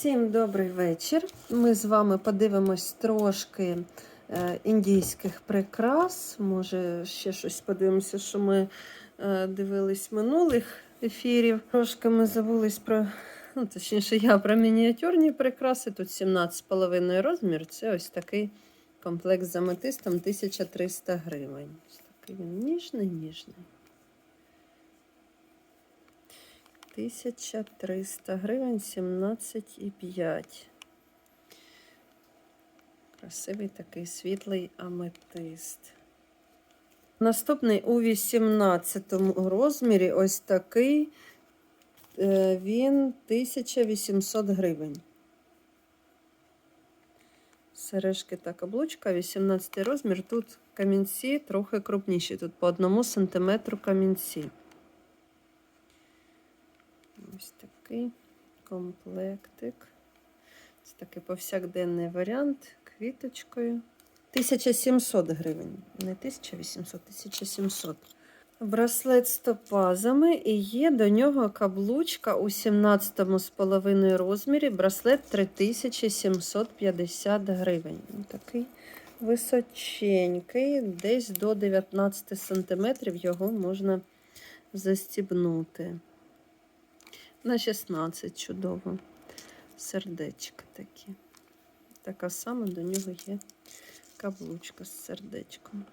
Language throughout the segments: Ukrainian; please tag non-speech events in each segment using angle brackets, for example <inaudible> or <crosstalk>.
Всім добрий вечір. Ми з вами подивимось трошки е, індійських прикрас. Може, ще щось подивимося, що ми е, дивились минулих ефірів. Трошки ми забулись про, ну, точніше, я про мініатюрні прикраси. Тут 17,5 розмір. Це ось такий комплект з аметистом 1300 гривень. Ось такий він ніжний, ніжний. 1300 гривень, 17,5. Красивий такий світлий аметист. Наступний у 18 розмірі ось такий. е, Він 1800 гривень. Сережки та каблучка, 18 розмір. Тут камінці трохи крупніші. Тут по одному сантиметру камінці. Ось такий комплектик. Це такий повсякденний варіант квіточкою. 1700 гривень. Не 1800, 1700. Браслет з топазами і є до нього каблучка у 17,5 розмірі. Браслет 3750 гривень. Такий височенький, десь до 19 см його можна застібнути. На 16 чудово. Сердечка такі. Така сама до нього є каблучка з сердечком.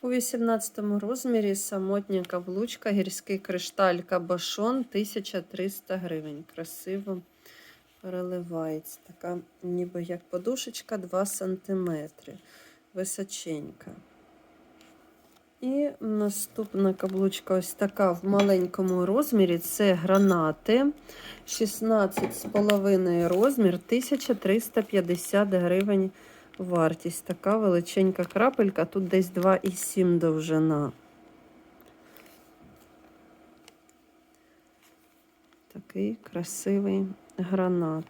У 18 розмірі самотня каблучка, гірський кришталь кабашон 1300 гривень. Красиво переливається. Така ніби як подушечка 2 см. Височенька. І наступна каблучка ось така в маленькому розмірі. Це гранати. 16,5 розмір, 1350 гривень вартість. Така величенька крапелька, тут десь 2,7 довжина. Такий красивий гранат.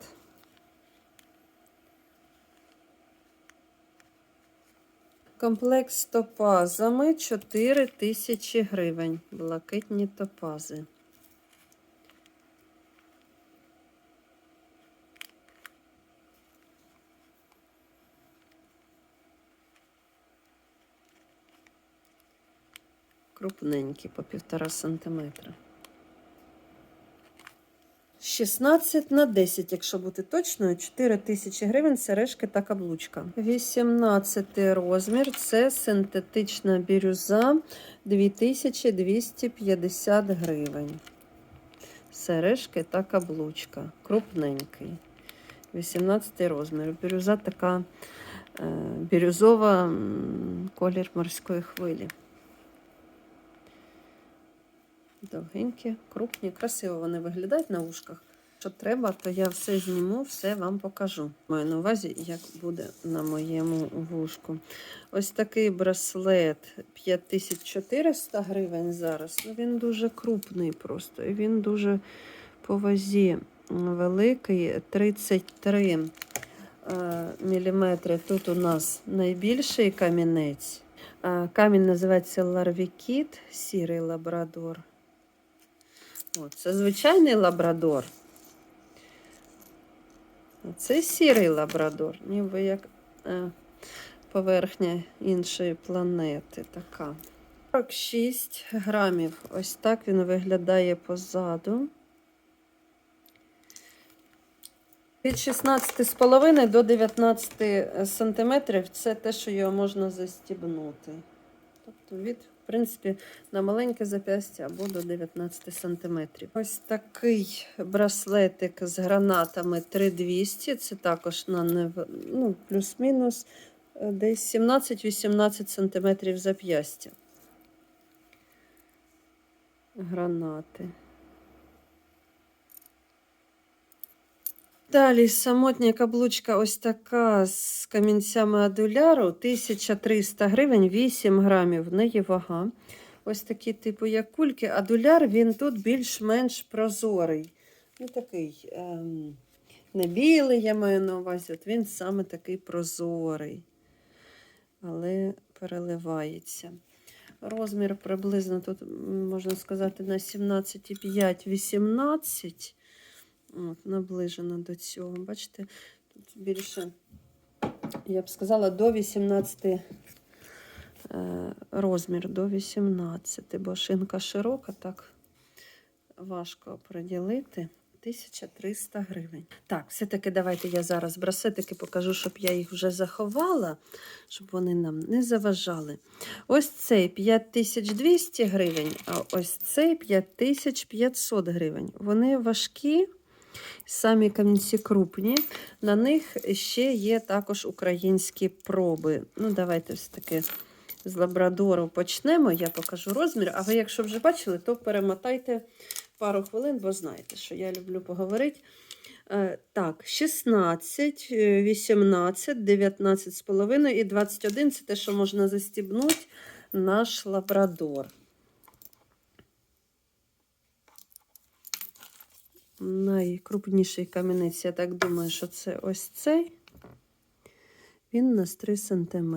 Комплект з топазами 4 тисячі гривень. Блакитні топази. Крупненькі по півтора сантиметра. 16 на 10, якщо бути точною, 4 тисячі гривень сережки та каблучка. 18 розмір це синтетична бірюза 2250 гривень. Сережки та каблучка. Крупненький. 18 розмір. Бірюза така е, бірюзова колір морської хвилі. Довгенькі, крупні, красиво вони виглядають на вушках. Що треба, то я все зніму, все вам покажу. Маю на увазі, як буде на моєму вушку. Ось такий браслет 5400 гривень зараз. Ну, Він дуже крупний просто. І він дуже по вазі великий. 33 е, міліметри. Тут у нас найбільший камінець. Е, Камінь називається Ларвікіт, сірий лабрадор. О, це звичайний лабрадор. Це сірий лабрадор, ніби як е, поверхня іншої планети така. 46 грамів. Ось так він виглядає позаду. Від 16,5 до 19 сантиметрів це те, що його можна застібнути. Тобто від, принципі, на маленьке зап'ястя або до 19 сантиметрів. Ось такий браслетик з гранатами 3200. Це також на нев... ну, плюс-мінус е, десь 17-18 сантиметрів зап'ястя. Гранати. Далі самотня каблучка ось така з камінцями адуляру 1300 гривень, 8 грамів. В неї вага. Ось такі, типу, як кульки. Адуляр він тут більш-менш прозорий. Ну, такий ем, не білий, я маю на увазі. От він саме такий прозорий, але переливається. Розмір приблизно тут, можна сказати, на 17,5-18. От, наближено до цього. Бачите, тут більше, я б сказала, до 18 е, розмір, до 18, бо шинка широка, так важко приділити. 1300 гривень. Так, все-таки давайте я зараз браслетики покажу, щоб я їх вже заховала, щоб вони нам не заважали. Ось цей 5200 гривень, а ось цей 5500 гривень. Вони важкі, самі камінці крупні. На них ще є також українські проби. Ну, давайте все-таки з лабрадору почнемо. Я покажу розмір. А ви, якщо вже бачили, то перемотайте пару хвилин, бо знаєте, що я люблю поговорити. Е, Так, 16, е, 18, 19 з половиною і 21 це те, що можна застібнути наш лабрадор. Найкрупніший камінець, я так думаю, що це ось цей. Він у нас 3 см.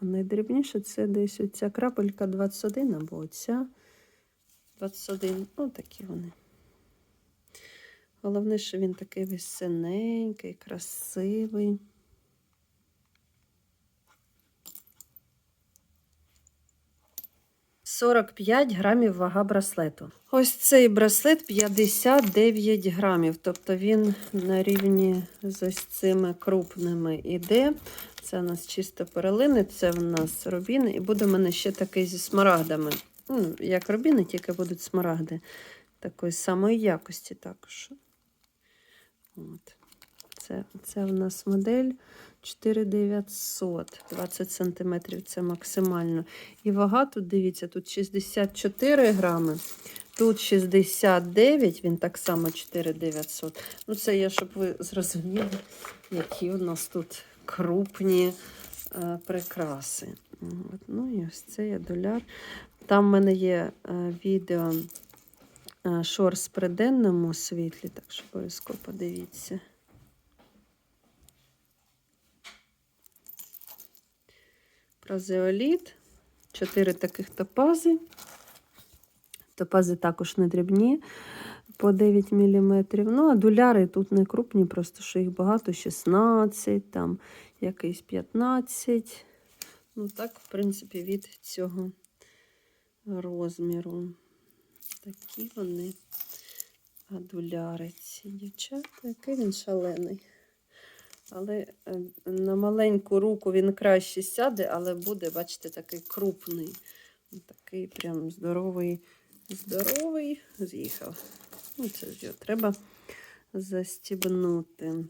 А найдрібніше це десь оця крапелька 21 або оця 21. Ну, такі вони. Головне, що він такий весь синенький, красивий. Сорок п'ять грамів вага браслету. Ось цей браслет 59 грамів. Тобто він на рівні з ось цими крупними іде. Це у нас чисто перелини, це в нас рубіни. І буде в мене ще такий зі смарагдами. Ну, як рубіни, тільки будуть смарагди такої самої якості також. От. Це, це в нас модель 4900, 20 см це максимально. І вага тут, дивіться, тут 64 грами, тут 69, він так само 4900. Ну, це я, щоб ви зрозуміли, які у нас тут крупні е, прикраси. От. Ну і ось це є доляр. Там в мене є е, відео е, шорс при денному світлі, так що обов'язково подивіться. Празеоліт. Чотири таких топази. Топази також не дрібні по 9 мм. Ну, а доляри тут не крупні, просто що їх багато, 16, там якийсь 15. Ну, так, в принципі, від цього розміру. Такі вони адуляри ці дівчата. Який він шалений. Але е, на маленьку руку він краще сяде, але буде, бачите, такий крупний. Такий прям здоровий, здоровий. З'їхав. Ну, це ж його треба застібнути.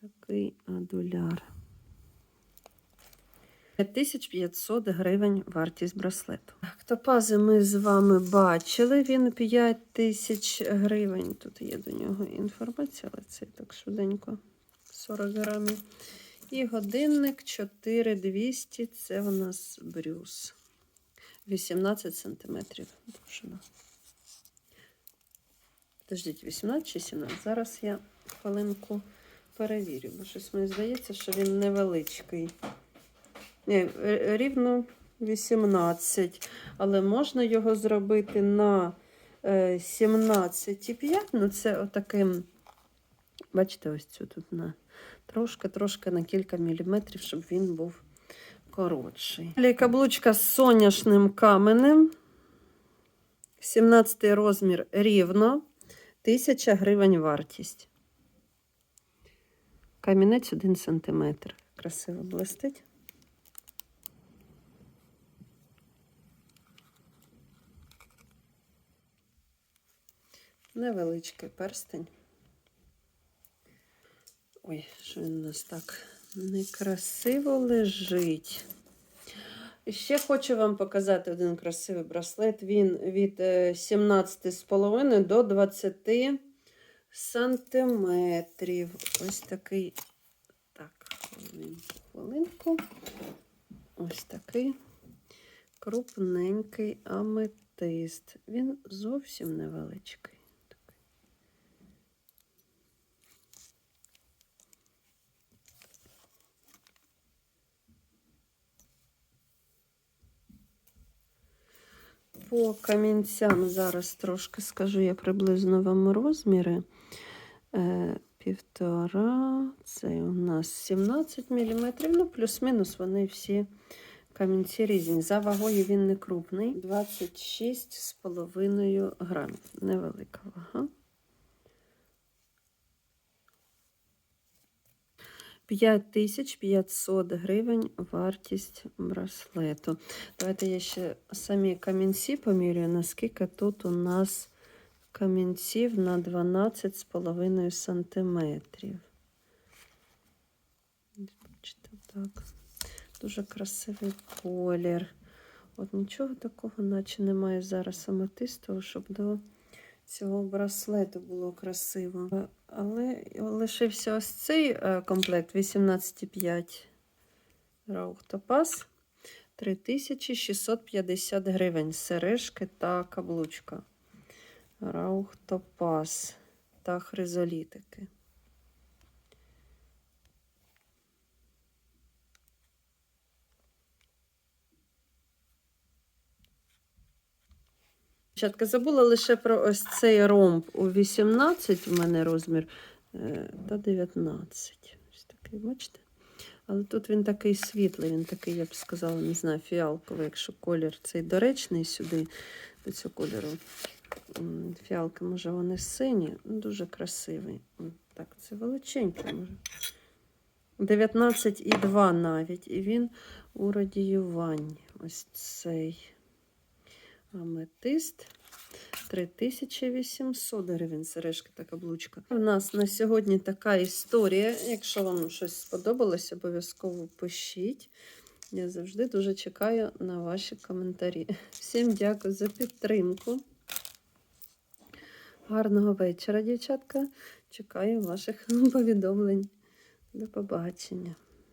Такий адуляр. 5500 гривень вартість браслету. Топази ми з вами бачили. Він 5000 гривень. Тут є до нього інформація, але це так швиденько 40 грамів. І годинник 4200 це у нас брюс. 18 сантиметрів довжина. Подождіть, 18 чи 17? Зараз я хвилинку перевірю, бо щось мені здається, що він невеличкий. Ні, е, рівно 18, але можна його зробити на 17,5. Ну, це отаким, бачите, ось цю тут на трошки-трошки на кілька міліметрів, щоб він був коротший. Далі каблучка з соняшним каменем. 17 розмір рівно. 1000 гривень вартість. Камінець 1 см. Красиво блистить. Невеличкий перстень. Ой, що він у нас так некрасиво лежить. Ще хочу вам показати один красивий браслет. Він від 17,5 до 20 сантиметрів. Ось такий, так, хвилинку. Ось такий крупненький аметист. Він зовсім невеличкий. По камінцям зараз трошки скажу я приблизно вам розміри. Е, півтора, це у нас 17 мм, ну плюс-мінус вони всі камінці різні. За вагою він не крупний, 26,5 грамів. Невелика вага. 5500 гривень вартість браслету. Давайте я ще самі камінці поміряю, наскільки тут у нас камінців на 12,5 сантиметрів. Бачите, так. Дуже красивий колір. От нічого такого, наче немає зараз аметистого, щоб до цього браслету було красиво. Е, Але лишився ось цей е, комплект 18,5 Раух Топаз 3650 гривень. Сережки та каблучка. Раух Топаз та хризолітики. Дівчатка, забула лише про ось цей ромб у 18 в мене розмір е, та 19. Ось такий, бачите? Але тут він такий світлий, він такий, я б сказала, не знаю, фіалковий, якщо колір цей доречний сюди, до цього кольору. Фіалки, може, вони сині, ну, дуже красивий. Так, це величенький, може. 19,2 навіть. І він у радіюванні. Ось цей аметист. 3800 гривень сережка та каблучка. У нас на сьогодні така історія. Якщо вам щось сподобалось, обов'язково пишіть. Я завжди дуже чекаю на ваші коментарі. Всім дякую за підтримку. Гарного вечора, дівчатка. Чекаю ваших <laughs> повідомлень. До побачення.